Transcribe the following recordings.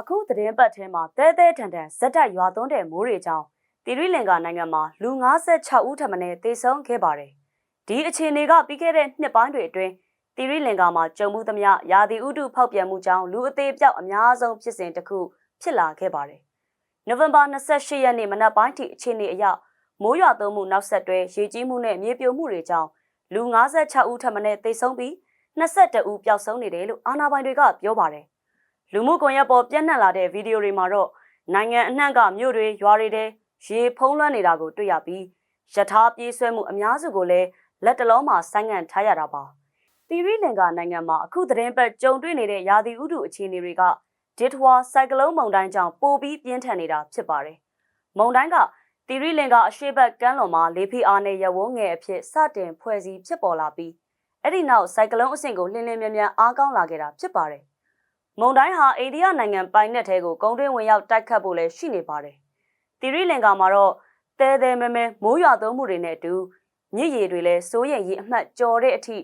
အခုသတင်းပတ်ထဲမှာတဲတဲထန်ထန်ဇက်တိုက်ရွာသွန်းတဲ့မိုးတွေကြောင့်တီရီလင်္ကာနိုင်ငံမှာလူ56ဦးထပ်မံသေဆုံးခဲ့ပါတယ်။ဒီအခြေအနေကပြီးခဲ့တဲ့နှစ်ပိုင်းတွေအတွင်းတီရီလင်္ကာမှာကြုံမှုသမျှရာသီဥတုဖောက်ပြန်မှုကြောင့်လူအသေးပြောက်အများဆုံးဖြစ်စဉ်တစ်ခုဖြစ်လာခဲ့ပါတယ်။နိုဝင်ဘာ28ရက်နေ့မနက်ပိုင်းထိအခြေအနေအရမိုးရွာသွန်းမှုနောက်ဆက်တွဲရေကြီးမှုနဲ့မြေပြိုမှုတွေကြောင့်လူ56ဦးထပ်မံသေဆုံးပြီး22ဦးပျောက်ဆုံးနေတယ်လို့အာဏာပိုင်တွေကပြောပါတယ်။ လူမှုကွန်ရက်ပေါ်ပြန့်နှံ့လာတဲ့ဗီဒီယိုတွေမှာတော့နိုင်ငံအနှံ့ကမြို့တွေရွာတွေထဲရေဖုံးလွှမ်းနေတာကိုတွေ့ရပြီးယထာပြေးဆွဲမှုအများစုကိုလည်းလက်တလုံးမှာဆိုင်းငံ့ထားရတာပါ။တီရီလင်္ကာနိုင်ငံမှာအခုသတင်းပတ်ကြုံတွေ့နေတဲ့ရာသီဥတုအခြေအနေတွေကဒစ်ထွာဆိုင်ကလုန်းမုန်တိုင်းကြောင့်ပိုပြီးပြင်းထန်နေတာဖြစ်ပါတယ်။မုန်တိုင်းကတီရီလင်္ကာအရှေ့ဘက်ကမ်းလွန်မှာလေဖိအားနဲ့ရဝန်းငယ်အဖြစ်စတင်ဖွဲ့စည်းဖြစ်ပေါ်လာပြီးအဲ့ဒီနောက်ဆိုင်ကလုန်းအဆင့်ကိုလင်းလင်းမြန်မြန်အားကောင်းလာခဲ့တာဖြစ်ပါတယ်။ မုန်တိုင်းဟာအိန္ဒိယနိုင်ငံပိုင်နက်ထဲကိုကုန်းတွင်းဝင်ရောက်တိုက်ခတ်ဖို့လည်းရှိနေပါတယ်။တီရီလင်္ကာမှာတော့တဲတဲမဲမဲမိုးရွာသွန်းမှုတွေနဲ့အတူမြစ်ရည်တွေလည်းစိုးရိမ်ရေးအမှတ်ကျော်တဲ့အထိ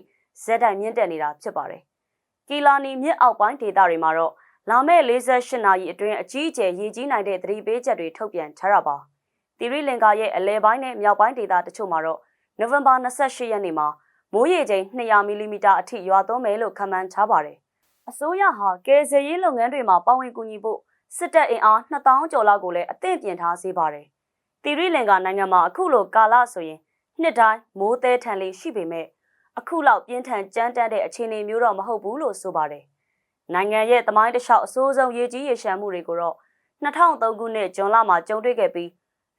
ဇက်တိုင်မြင့်တက်နေတာဖြစ်ပါတယ်။ကီလာနီမြစ်အောက်ပိုင်းဒေသတွေမှာတော့လာမယ့်48နာရီအတွင်းအကြီးအကျယ်ရေကြီးနိုင်တဲ့သတိပေးချက်တွေထုတ်ပြန်ထားတာပါ။တီရီလင်္ကာရဲ့အလဲပိုင်းနဲ့မြောက်ပိုင်းဒေသတချို့မှာတော့နိုဝင်ဘာ28ရက်နေ့မှာမိုးရေချိန်200မီလီမီတာအထိရွာသွန်းမယ်လို့ခန့်မှန်းထားပါတယ်။ အစိုးရဟာကယ်ဆယ်ရေးလုပ်ငန်းတွေမှာပါဝင်ကူညီဖို့စစ်တပ်အင်အား2000ကျော်လောက်ကိုလည်းအသင့်ပြင်ထားစေပါတယ်။တီရီလင်္ကာနိုင်ငံမှာအခုလိုကာလဆိုရင်နှစ်တိုင်းမိုးသေးထန်လေးရှိပေမဲ့အခုလောက်ပြင်းထန်ကြမ်းတမ်းတဲ့အခြေအနေမျိုးတော့မဟုတ်ဘူးလို့ဆိုပါတယ်။နိုင်ငံရဲ့သမိုင်းတစ်လျှောက်အဆိုးဆုံးရေကြီးရေရှမ်းမှုတွေကိုတော့2003ခုနှစ်ဇွန်လမှာကြုံတွေ့ခဲ့ပြီး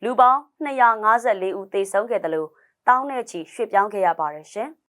လူပေါင်း254ဦးသေဆုံးခဲ့တယ်လို့တောင်းနဲ့ချီရွှေ့ပြောင်းခဲ့ရပါတယ်ရှင်။